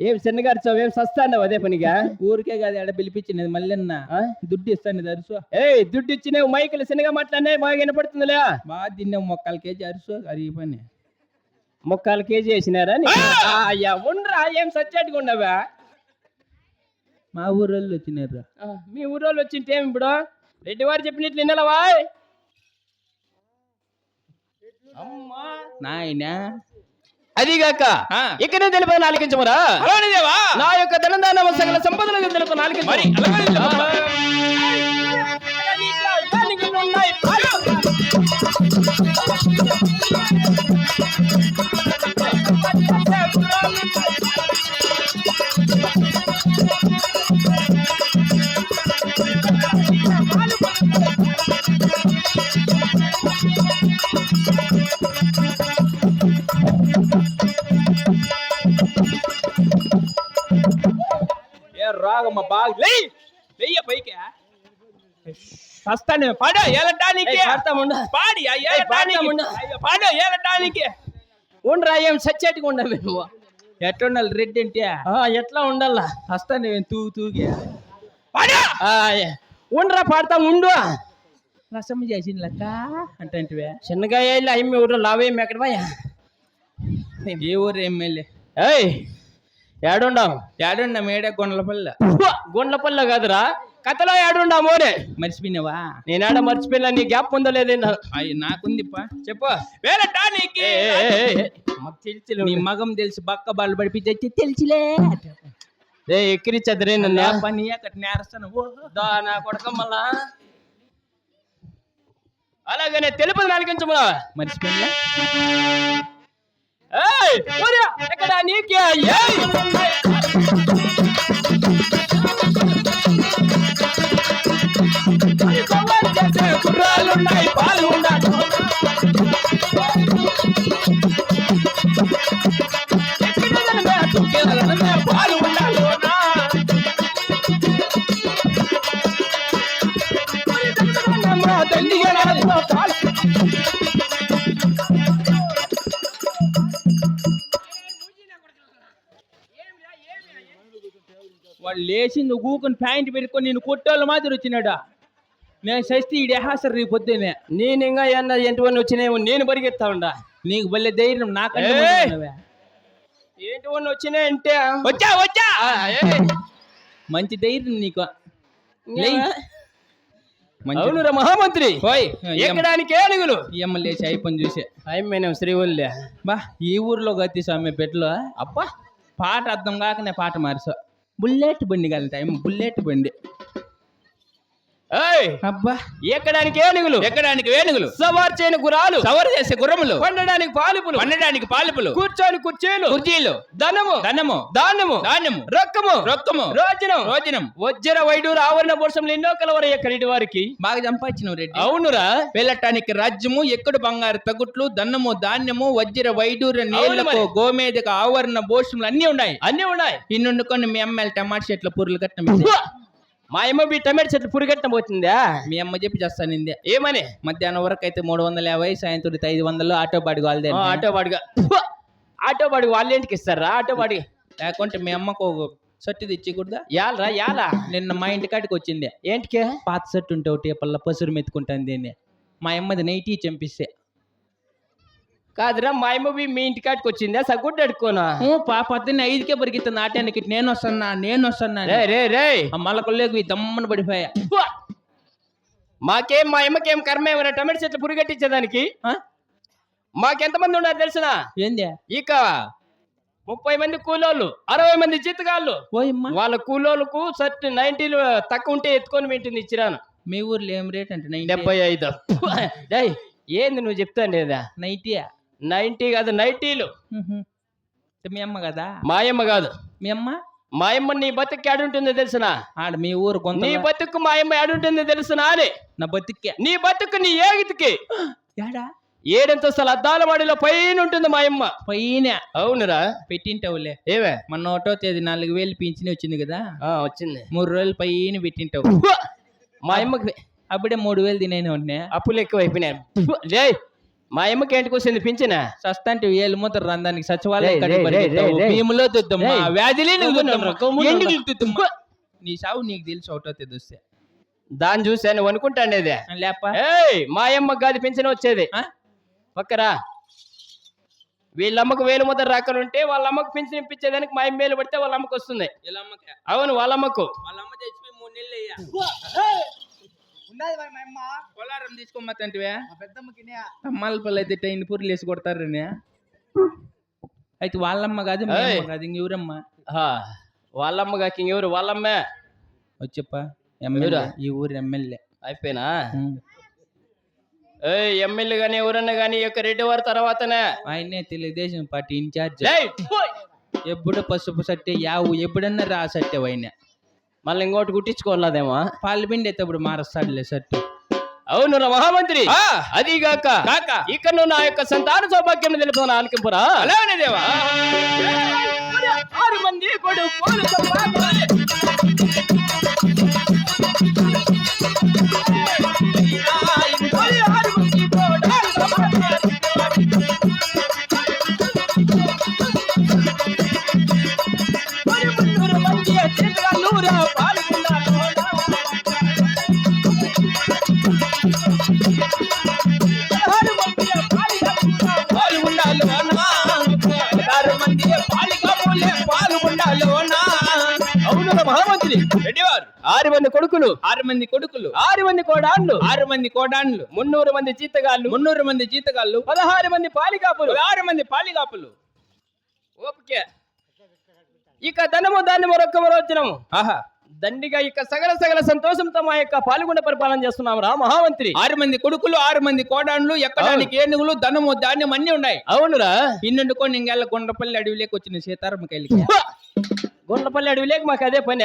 ఏం చిన్నగారు ఏం సస్తాండవు అదే పనిగా? ఊరికే కాదు ఎడ పిలిపించినది మళ్ళీ? దుడ్డు ఇస్తాను అరుసు. ఏయ్ దుడ్డు ఇచ్చినావు మైకులు చిన్నగా మాట్లాడినాయి బాగా వినపడుతుందిలే. బాగా తిన్నావు మొక్కల కేజీ అరుసు అరిగిపోయి ముక్కాలు కేజీ వేసినారా అయ్యా ఉండరా ఏం సచ్చాటిగా ఉండవా మా ఊరోళ్ళు వచ్చినారు మీ ఊరోళ్ళు వచ్చింటే ఏమి ఇప్పుడు? రెడ్డి వారు చెప్పినట్లు వినాలవా అమ్మా! నాయనా! అదిగాక ఆ. ఇక్కడ తెలిపి నాలుగించమరా? దేవా నా యొక్క ధనదాన సకల సంపదలు తెలుపు నాలుగించు రాగమ్మ బాగా లేయ్ వెయ్య పైకి. వస్తాను పాడ ఏలటానికి. పాడి. అయ్యో, పాడు ఏలటానికి. ఉండరా ఏం సచ్చాటిగా ఉండవు నువ్వు. ఎట్టుండాలి రెడ్డి అంటే? ఆ, ఎట్లా ఉండాలా? వస్తాను నేను తూగి. పాడు! ఏ. ఉండరా పాడతా ఉండు. రసం చేసిన లెక్క? అంటే చిన్నగా వెళ్ళి అయ్యి ఊరు లావేమి ఎక్కడ పోయా? ఏ ఊరు ఎమ్మెల్యే? ఏయ్! ఏడుండావు ఏడున్న మేడే కొండలపల్ల గుండ్లపల్లి కాదురా. కథలో ఏడుండావు మోనే మర్చిపోయినావా? నేనాడ మర్చిపోయినా నీ గ్యాప్ ఉందో లేదేనా అయ్యి నాకుందిప్పా. చెప్పు. వేలటానికి నీ మగం తెలిసి బక్క బాలు పడిపించి తెలిసిలే. రే ఎక్కిరిచ్చదురే నన్ను. పని అక్కడ నేరస్తాను. దా నా కొడక మళ్ళా. అలాగనే తెలుపు నాలుగించమా? మర్చిపోయినా? ఏయ్ ఒరే, ఎక్కడ నీకే ఏయ్ కుర్రాలున్నాయి పాలు ఉండాలి లేచింది ఊకుని ప్యాంట్ పెట్టుకొని నేను కొట్టోళ్ళు మాదిరి వచ్చినాడా? నేను సస్తే ఈడు ఎహాసరు రేపు పొద్దునే నేను ఇంకా ఎన్న ఎంటివన్నీ వచ్చినాయేమో నేను పరిగెత్తా ఉండా. నీకు భలే ధైర్యం నాకంటే ఏయ్! ముందు ఉన్నవే. ఏంటివన్నీ వచ్చినాయంటే? వచ్చా వచ్చా. మంచి ధైర్యం నీకు. అవునురా మహామంత్రి. ఎక్కడానికి ఏనుగులు? ఈ అమ్మ లేచి అయిపోయి చూసే. అయిపోయినాం శ్రీవల్లి బా ఈ ఊర్లో గతి స్వామి పెట్లో అబ్బా! పాట అర్థం కాకనే పాట మార్చా బుల్లెట్ బండి కలితే టైం బుల్లెట్ బండి. అబ్బా! ఎక్కడానికి ఏనుగులు? ఎక్కడానికి వేణుగులు సవార్ చేయని గురాలు? సవరు చేసే గుర్రములు? పండడానికి పాలుపులు? పండడానికి పాలుపులు? కూర్చొని కుర్చీలు? కుర్చీలు? ధనము? ధనము? ధాన్యము ధాన్యము రొక్కము? రొక్కము? రోజనం రోజనం వజ్ర వైడూరు ఆవరణ పురుషంలో ఎన్నో కలవర ఎక్కడి వారికి? బాగా సంపాదించినవు రెడ్డి. అవునురా. వెళ్ళటానికి రాజ్యము ఎక్కడు బంగారు తగుట్లు ధనము ధాన్యము వజ్ర వైడూర మరి. గోమేదక ఆవరణ భూషములు అన్ని ఉన్నాయి. అన్ని ఉన్నాయి. ఇన్నుండుకొని మీ అమ్మాయిలు టమాటా చెట్ల పూర్లు కట్టం మా అమ్మ మీ టమాటో చెట్లు పురిగట్టం పోతుందా? మీ అమ్మ చెప్పి చేస్తాను ఇందే ఏమని? మధ్యాహ్నం వరకు అయితే మూడు వందల యాభై సాయంత్రం ఐదు వందలు ఆటో బాడి వాళ్ళదే ఆటో బాడిగా. ఆటో బాడి వాళ్ళ ఇంటికి ఇస్తారా? ఆటో బాడి లేకుంటే మీ అమ్మకు ఒక షర్ట్ తెచ్చికూడదా? యాలరా? యాలా? నిన్న మా ఇంటి కాడికి వచ్చింది. ఏంటికే? పాత షర్ట్ ఉంటే ఒకటి పల్ల పసురు మెత్తుకుంటాను దీన్ని మా అమ్మది నైటీ చంపిస్తే. కాదురా మా అమ్మ మీ- ఇంటి కాడికి వచ్చిందా? సగ్గుడ్డు అడుకోనా పా పొద్దున్న ఐదుకే పరిగెత్తుంది ఆటానికి నేను వస్తున్నా నేను వస్తున్నా రే రే రే ఆ మలకల్లోకి దమ్మని పడిపోయా. మాకేం మా అమ్మకేం కర్మ ఏమైనా? టమాటో చెట్లు పురిగట్టించేదానికి? మాకెంతమంది ఉన్నారు తెలిసిన? ఏంది? ఇక ముప్పై మంది కూలోళ్ళు అరవై మంది జీతగాళ్ళు. వాళ్ళ కూలోళ్ళకు సర్ట్ నైన్టీలు తక్కువ ఉంటే ఎత్తుకొని పెట్టింది ఇచ్చిరాను మీ ఊర్లో ఏం రేట్ అంటే డెబ్బై ఐదు. ఏంది నువ్వు చెప్తాను లేదా నైటీయా నైన్టీ కాదు నైటీలు. మీ అమ్మ కదా? మాయమ్మ కాదు. మీ అమ్మ? మాయమ్మ నీ బతుకు ఏడుంటుందో తెలుసునా? ఆడ మీ ఊరు కొంత నీ బతుకు మాయమ్మ ఏడుంటుందో తెలుసునా అని. నా బతికే. నీ బతుకు నీ ఏగితికి. ఏడా? ఏడంతస్తుల అద్దాల వాడిలో పైన ఉంటుంది మాయమ్మ పైన. అవునురా. పెట్టింటావులే. ఏవే? మొన్న ఒకటో తేదీ నాలుగు వేలు పింఛని వచ్చింది కదా? వచ్చింది. మూడు రోజులు పైన పెట్టింటావు. మా అమ్మకి అప్పుడే మూడు వేలు తినేనే ఉన్నాయి అప్పులు ఎక్కువ అయిపోయినాయి లే మా అమ్మకి ఏంటికి వచ్చింది పింఛన సస్తాంటి ఏళ్ళు మూత రందానికి సచివాలయం. భీములో. వ్యాధిలే ఎందుకు? నీ సావు నీకు తెలిసి ఒకటో తెలుస్తే దాన్ని చూసి నువ్వు అనుకుంటాండేది లేప ఏయ్ మా అమ్మకి కాదు పింఛన్ వచ్చేది ఆ? పక్కరా వీళ్ళమ్మకు వేలు ముద్ర రాకనుంటే వాళ్ళ అమ్మకు పింఛన్ ఇప్పించేదానికి మా అమ్మ వేలు పడితే వాళ్ళ అమ్మకు వస్తుంది. అవును వాళ్ళ అమ్మకు వాళ్ళ అమ్మ చచ్చిపోయి మూడు నెలలు అయ్యా ఉన్నది మా అమ్మ. పొలారం మా పెద్దమ్మకి అమ్మాల పళ్ళు అయితే టైన్ పూర్లు వేసి కొడతారని. అయితే వాళ్ళమ్మ కాదు మీ. అమ్మ కాదు ఇంక ఎవరమ్మా? ఆ, వాళ్ళమ్మ కాక ఇంకెవరు వాళ్ళమ్మే. వచ్చప్ప ఎమ్మెల్యే? ఈ ఊరు ఎమ్మెల్యే. అయిపోయినా? ఏయ్ ఎమ్మెల్యే గాని ఎవరన్నా గాని ఈ యొక్క రెడ్డి వారి తర్వాతనే. ఆయనే తెలుగుదేశం పార్టీ ఇన్ఛార్జ్. ఎప్పుడు పసుపు సట్టే యావు ఎప్పుడన్నా రా సట్టే ఆయన. మళ్ళీ ఇంకోటి కుట్టించుకోలేదేమో పాలు పిండి ఎత్తప్పుడు మారస్తాడులే సట్టు అవును రా మహామంత్రి. అదిగాక కాక ఇక్కడ నువ్వు నా యొక్క సంతాన సౌభాగ్యం తెలుపుతున్నా ఆలకింపురా అలానే దేవా. ఆరు మంది కొడుకులు ఆరు మంది కొడుకులు. ఆరు మంది కొడుకులు. ఆరు మంది కోడాన్లు. ఆరు మంది కోడాన్లు. మున్నూరు మంది జీతగాళ్ళు. మున్నూరు మంది జీతగాళ్ళు. పదహారు మంది పాలికాపులు. పదహారు మంది పాలిగాపులు ఓకే ఇక ధనము ధాన్యము రొక్కము రోచనము ఆహా. దండిగా ఇక సగల సగల సంతోషంతో మా యొక్క పాల్గొండ పరిపాలన చేస్తున్నాం రా మహామంత్రి. ఆరు మంది కొడుకులు ఆరు మంది కోడాన్లు ఎక్కడానికి ఏనుగులు ధనము ధాన్యం అన్ని ఉన్నాయి. అవునురా. ఇన్నుండుకొని ఇంకెళ్ళ కొండపల్లి అడవిలోకి వచ్చిన సీతారామ కైలికి. గుండ్లపల్లి అడవిలేక మాకు అదే పని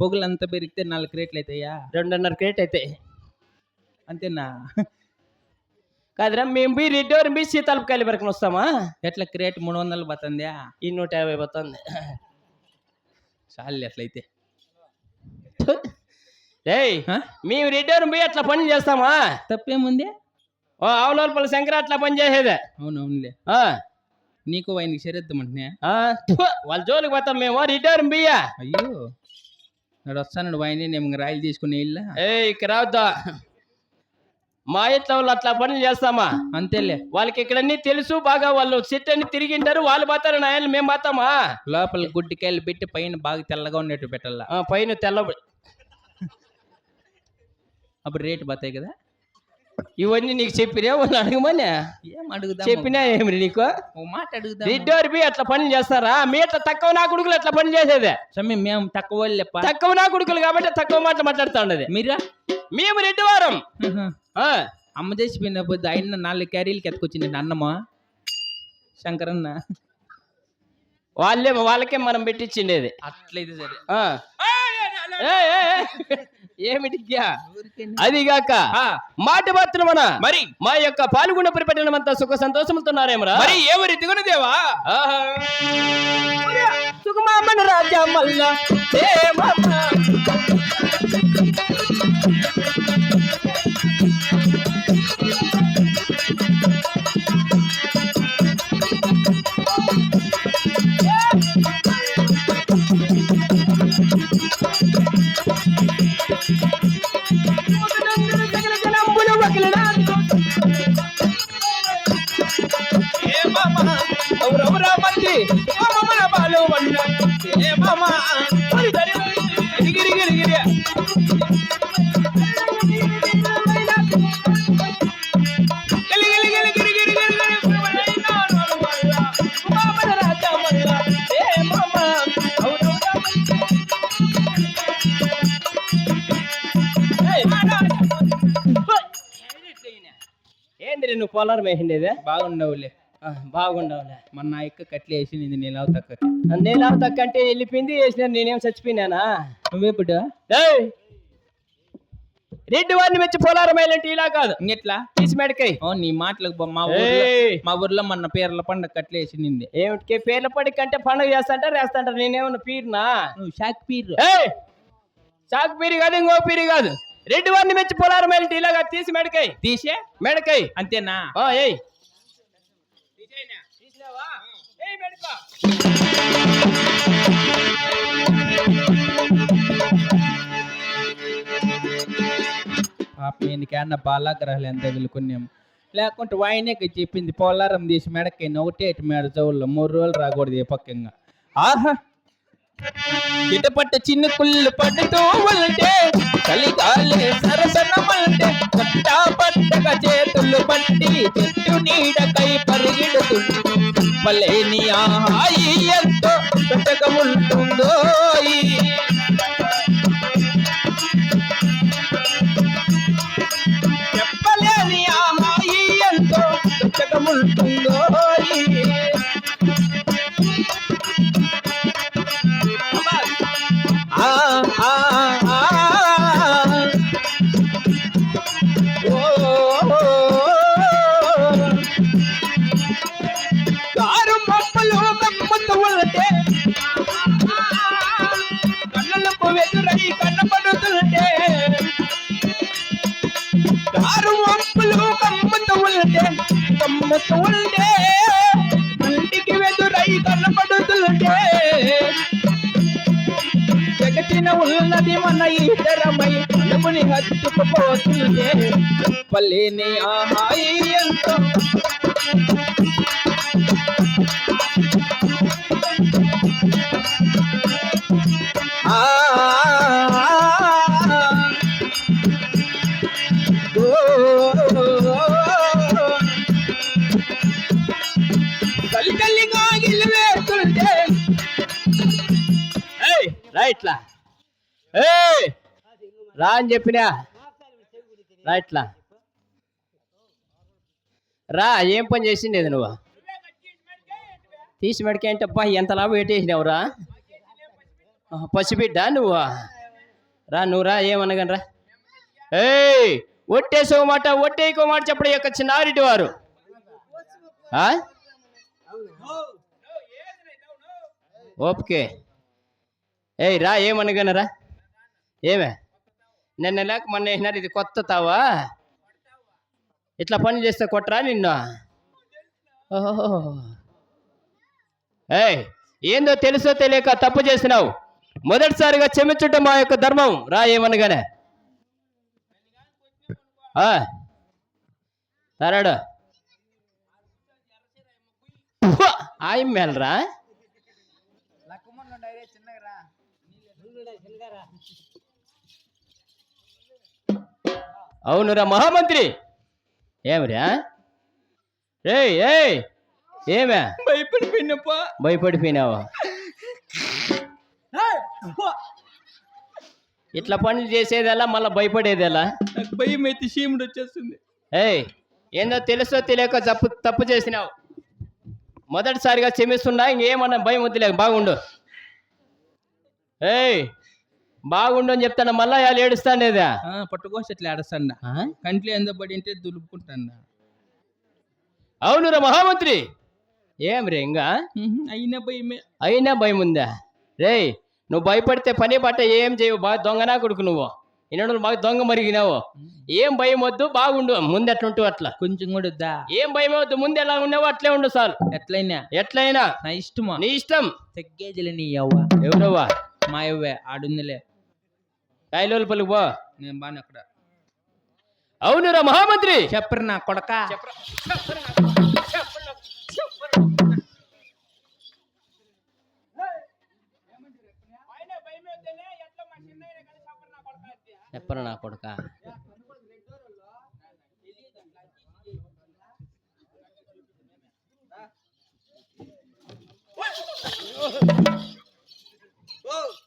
పొగులంతా పెరిగితే నాలుగు రేట్లు అవుతాయా రెండున్నర క్రేట్ అయితే అంతేనా? కాదురా మేము బి రెడ్డి బి సీతాలపకాయలు వరకు వస్తామా? ఎట్లా క్రేట్? మూడు వందలు పోతుందా. ఈ నూట యాభై పోతుంది. చాలు అట్లయితే ఏయ్? మేము రెడ్డి బి అట్లా పని చేస్తామా? తప్పేముంది? ఓ ఆవులపల్లి శంకర అట్లా పని చేసేదే. అవునవునులే. నీకు ఆయనకి చేరేద్దామంటున్నా? వాళ్ళ జోలికి పోతాం మేము. రిటైర్ బియ్యా. అయ్యో నాడు వస్తాను ఆయన నేను రాయిలు తీసుకుని ఇల్లా. ఏ ఇక్కడ రావద్దా? మా ఇంట్లో వాళ్ళు అట్లా పనులు చేస్తామా? అంతేలే. వాళ్ళకి ఇక్కడ అన్ని తెలుసు బాగా వాళ్ళు సెట్ అన్ని తిరిగింటారు వాళ్ళు పోతారు నాయన మేము పోతామా? లోపల గుడ్డికాయలు పెట్టి పైన బాగా తెల్లగా ఉండేట్టు పెట్టాలా. పైన తెల్ల అప్పుడు రేటు పోతాయి కదా? ఇవన్నీ నీకు చెప్పినా వాళ్ళు అడగమని? ఏం అడుగుదాం చెప్పినా ఏమి నీకు? ఓ మాట అడుగుదాం రెడ్డి బి అట్లా పనులు చేస్తారా? మీ అట్లా తక్కువ నా కొడుకులు అట్లా పని చేసేదే? సమ్మె మేము తక్కువ వాళ్ళేప్ప తక్కువ నా కొడుకులు కాబట్టి తక్కువ మాటలు మాట్లాడుతా ఉండదు మీరా? మేము రెడ్డి వారం. అమ్మ చేసిపోయిన పొద్దు ఆయన నాలుగు క్యారీలకి ఎత్తుకొచ్చింది అన్నమా? శంకరన్న. వాళ్ళే వాళ్ళకే మనం పెట్టించిండేది. అట్లయితే సరే. ఏమిటిగ్యా అదిగాక మాట మాత్రమన మరి? మా యొక్క పాల్గొండ పరిపట్టణం అంతా సుఖ సంతోషముతున్నారేమరా మరి ఏమరి దిగున దేవా? సుఖమామన రాజా మల్ల. నలువల్ల సుఖమామన రాజా మల్ల దేవమ్మ. ఔరౌరా ఏంది నువ్వు పొలారం వేసిండేదే బాగున్నావులే బాగుండవులే. మన నా యొక్క కట్లే వేసింది నేను తక్క. నేను తక్కంటే వెళ్ళిపోయింది వేసిన నేనేం చచ్చిపోయినానా? నువ్వెప్పుడు! రెడ్డి వారిని మెచ్చి పొలారం వేయాలంటే ఇలా కాదు. ఇంకెట్లా? తీసి మెడకాయ. ఓ నీ మాటలకు మా ఊర్లో! మా ఊర్లో మన పేర్ల పండుగ కట్లే వేసింది. ఏమిటికే? పేర్ల పడి కంటే పండుగ చేస్తాంటారు వేస్తాంటారు నేనేమన్నా పీరునా? నువ్వు షాక్ పీర్! చాకు పీరి కాదు ఇంకో పీరి కాదు. రెడ్డి వారిని మెచ్చి పొలారం వేయాలంటే ఇలాగా తీసి మెడకాయ. తీసే? మెడకాయ. అంతేనా? ఆ, ఏయ్! పాప ఈయనకేమన్నా బాలాగ్రహాలు ఎంత తగులుకున్నాం లేకుంటే వాయినకి చెప్పింది పోలారం తీసి మెడకి ఒకటే ఇటు మెడ చెవుల్లో మూడు రోజులు రాకూడదు ఏ పక్కంగా. ఆహా! చిటపట్ట చిన్న కుళ్ళు పడుతూ ఉంటే చలిగాలే సరసనమంటే పట్టా పట్టగా చేతులు పట్టి చెట్టు నీడకై పరిగెడుతుంది పలేని ఆ ఎంతో పెట్టగా ఉన్నది మన ఇద్దరమై నముని హత్తుకుపోతుంటే పల్లేని ఆహాయి ఎంతో. ఆ ఏ రా అని చెప్పినా? రా ఇట్లా. రా ఏం పని చేసిండేది నువ్వు? తీసి మెడకే అంటే అబ్బా ఎంత లాభం పెట్టేసినావురా రా? పసిబిడ్డ నువ్వు? రా నువ్వు రా ఏమనగనరా? ఏయ్! ఒట్టేసో మాట ఒట్టేకో మాట చెప్పడం యొక్క చిన్నారెడ్డి వారు. ఆ? ఓకే ఏయ్ రా ఏమనగనరా? ఏమే? నిన్న లేక మొన్న వేసినారు ఇది కొత్త తావా ఇట్లా పని చేస్తే కొట్టరా నిన్ను? ఓహో ఏయ్ ఏందో తెలుసో తెలియక తప్పు చేసినావు. మొదటిసారిగా క్షమించటం మా యొక్క ధర్మం. రా ఏమనగానే. సరాడు. తరాడు మేలరా లక్కమన్న డైరే చిన్నగా రా చిన్నగా రా అవునురా మహామంత్రి. ఏమిరా? ఏయ్ ఏయ్ ఏమే? భయపడిపోయినప్పా. భయపడిపోయినావా? ఇట్లా పనులు చేసేదెలా మళ్ళీ భయపడేదెలా? నాకు భయం అయితే చీముడు వచ్చేస్తుంది. ఏయ్ ఏందో తెలుసో తెలియక తప్పు తప్పు చేసినావు. మొదటిసారిగా క్షమిస్తున్నా ఇంకేమన్నా భయం వద్దులే బాగుండు. ఏయ్ బాగుండు అని చెప్తాను? మళ్ళా వాళ్ళు ఏడుస్తానేదా ఆ, పట్టుకోసి అట్లా ఆడస్తాండ కంట్లో ఎందో పడి ఉంటే దులుపుకుంటాను అవునురా మహామంత్రి. ఏం రే ఇంకా? అయినా భయమే. అయినా భయం ఉందా? రేయ్ నువ్వు భయపడితే పని పట్ట ఏం చేయవు. బాగా దొంగనా కొడుకు నువ్వు. ఇన్నడు బాగా దొంగ మరిగినావు. ఏం భయం వద్దు బాగుండు. ముందు ఎట్లుంటూ అట్లా. కొంచెం కూడా వద్దా? ఏం భయం వద్దు ముందు ఎలా ఉన్నావో అట్లే ఉండు చాలు. ఎట్లయినా? ఎట్లయినా? నా ఇష్టమా? నీ ఇష్టం. తగ్గేదిలే నీ అవ్వ ఎవరవ్వా? మా అవ్వే ఆడుందిలే. పలుకు పో. నేను బాను అక్కడ. అవునురా మహామంత్రి. చెప్పరు నా కొడక. చెప్పరు. నా కొడుక.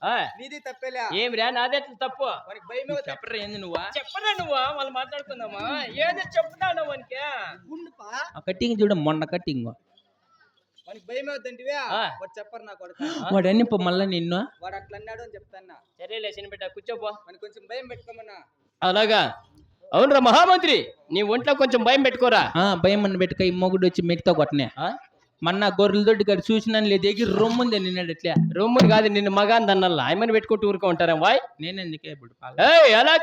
నీది తప్పేలే. ఏమిరా నాదెట్ల తప్పు? చెప్పరా ఏంది నువ్వా? చెప్పరా నువ్వు? వాళ్ళు మాట్లాడుకుందామా? ఏదో చెప్తాను కట్టింగ్ చూడ మొన్న కట్టింగ్. వానికి భయమే వద్దంటివే ఆ. వాడు చెప్పరు నా కొడుకు. వాడు అన్ని పో మళ్ళా నిన్ను? వాడు అట్లా అన్నాడు అని చెప్తాన్నా. సరేలే బిడ్డ కూర్చోపో. వానికి కొంచెం భయం పెట్టుకోమన్నా. అలాగా. అవునురా మహామంత్రి నీ ఒంట్లో కొంచెం భయం పెట్టుకోరా? ఆ భయం అని పెట్టుక ఈ మొగుడు వచ్చి మెట్టితో కొట్టనే. ఆ? మొన్న గొర్రెల దొడ్డి గారు చూసినాను లేదు ఎగిరి రొమ్ముంది నిన్నాడు ఎట్లా రొమ్ముని కాదు నిన్ను మగాన్ దన్నల్లా ఆయమని పెట్టుకుంటూ ఊరుకో ఉంటారా వాయ్. నేను ఎందుకే ఇప్పుడు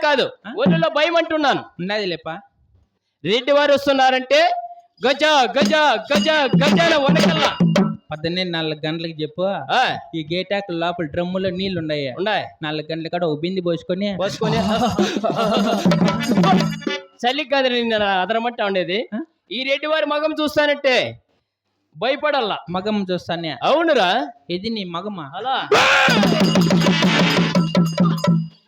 కాదు. ఊళ్ళో భయం అంటున్నాను. ఉన్నది లేపా రెడ్డి వారు వస్తున్నారంటే గజ గజ గజ గజాల వనకల్లా. పొద్దున్నే నాలుగు గంటలకు చెప్పు. ఆ, ఈ గేటాకు లోపల డ్రమ్ములో నీళ్ళు ఉన్నాయి. ఉండాయ్ నాలుగు గంటల కాడ ఓ బింది పోసుకొని. పోసుకొని. చలి కాదు నిన్న అదనమంటా ఉండేది? ఈ రెడ్డి వారి మగం చూస్తానంటే భయపడల్లా. మగం చూస్తానే. అవునురా. ఇది నీ మగమా? అలా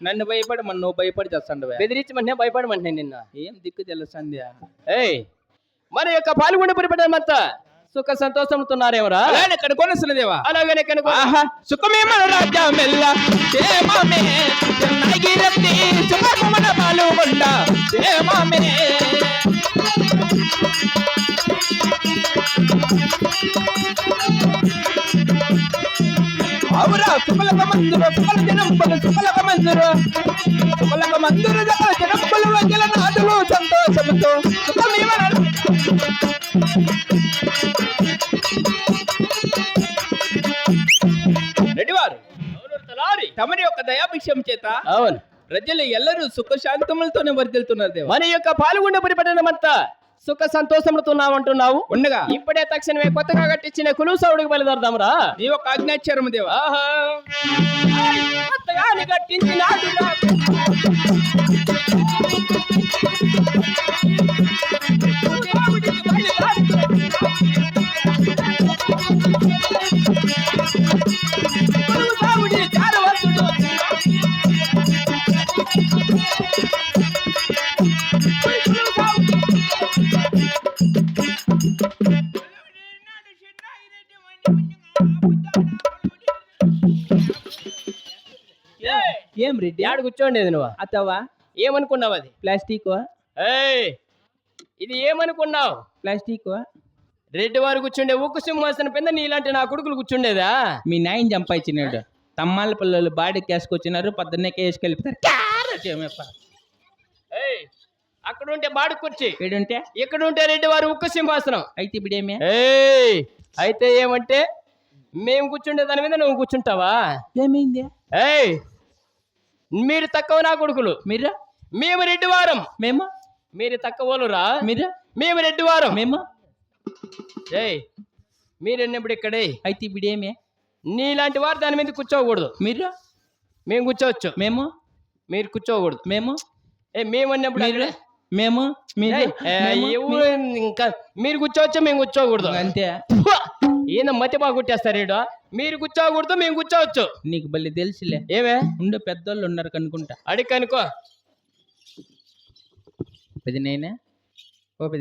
నన్ను భయపడి మన నువ్వు భయపడి చేస్తాడు బెదిరించమంటే భయపడమంటే నిన్న. ఏం దిక్కు తెలుస్తుంది ఏయ్ మన యొక్క పాల్గొండ పరిపడమంతా సుఖ సంతోషంతున్నారేమరా అలానే ఇక్కడ కనుక ఆహా సుఖమే మన రాజ్యమెల్ల. క్షేమమే చెన్నాగిరత్తి సుఖము మన పాలుగొండ. క్షేమమే. అవురా సుమలక మందురు సుమల జనంబలు సుమలక మందురు. సుమలక మందురు జనంబలు జల నాదులు సంతోషముతో సుఖమే మన రెడ్డివారు తమరి యొక్క దయాభిషం చేత అవును. ప్రజలు ఎల్లరూ సుఖ శాంతములతోనే వర్దిల్తున్నారు దేవా. మన యొక్క పాల్గొండ పరిపడనమంతా సుఖ సంతోషములతోన్నామంటున్నావు ఉండగా ఇప్పుడే తక్షణమే కొత్తగా కట్టించిన కులుసౌడికి బయలుదేరదాంరా నీ యొక్క ఆజ్ఞాచారము దేవా? ఆహా. కొత్తగాని ఏం రెడ్డి? యాడ కూర్చోండేది నువ్వు? అతవా ఏమనుకున్నావు అది? ప్లాస్టిక్ ఏయ్! ఇది ఏమనుకున్నావు? ప్లాస్టిక్ రెడ్డి వారు కూర్చుండే ఉక్కు సింహాసనం కింద నీలాంటి నా కొడుకులు కూర్చుండేదా? మీ నాయన చంపాయిచ్చినాడు తమ్మాల పిల్లలు బాడీకి వేసుకొచ్చినారు పొద్దున్నే వేసుకెళ్ళిపోతారు అక్కడ ఉంటే బాడు కుర్చీ. ఈడుంటే ఇక్కడ ఉంటే రెడ్డి వారు ఉక్కు సింహాసనం. అయితే ఇప్పుడు ఏమే ఏయ్! అయితే ఏమంటే మేము కూర్చుండే దాని మీద నువ్వు కూర్చుంటావా? ఏమైంది? ఏయ్! మీరు తక్కువ నా కొడుకులు. మీరు? మేము రెడ్డి వారం మేము? మీరు తక్కువలురా మీరు? మేము రెడ్డి వారం మేము? ఏయ్ మీరు ఎన్నప్పుడు ఇక్కడే? అయితే ఇప్పుడు ఏమే? నీలాంటి వారు దాని మీద కూర్చోకూడదు. మీరు? మేము కూర్చోవచ్చు. మేము? మీరు కూర్చోకూడదు. మేము? ఏ మేము అన్నప్పుడు మీరు? మేము? మీరు? ఇంకా మీరు కూర్చోవచ్చు మేము కూర్చోకూడదు. అంతే! ఈయన మతి బాగా కుట్టేస్తారు ఈడు. మీరు కూర్చోకూడదు మేము కూర్చోవచ్చు. నీకు బల్లి తెలుసులే. ఏమే? ఉండే పెద్దోళ్ళు ఉన్నారు కనుకుంటా. అడిగి కనుకో పెద్ద నేనే? ఓ పెద్ద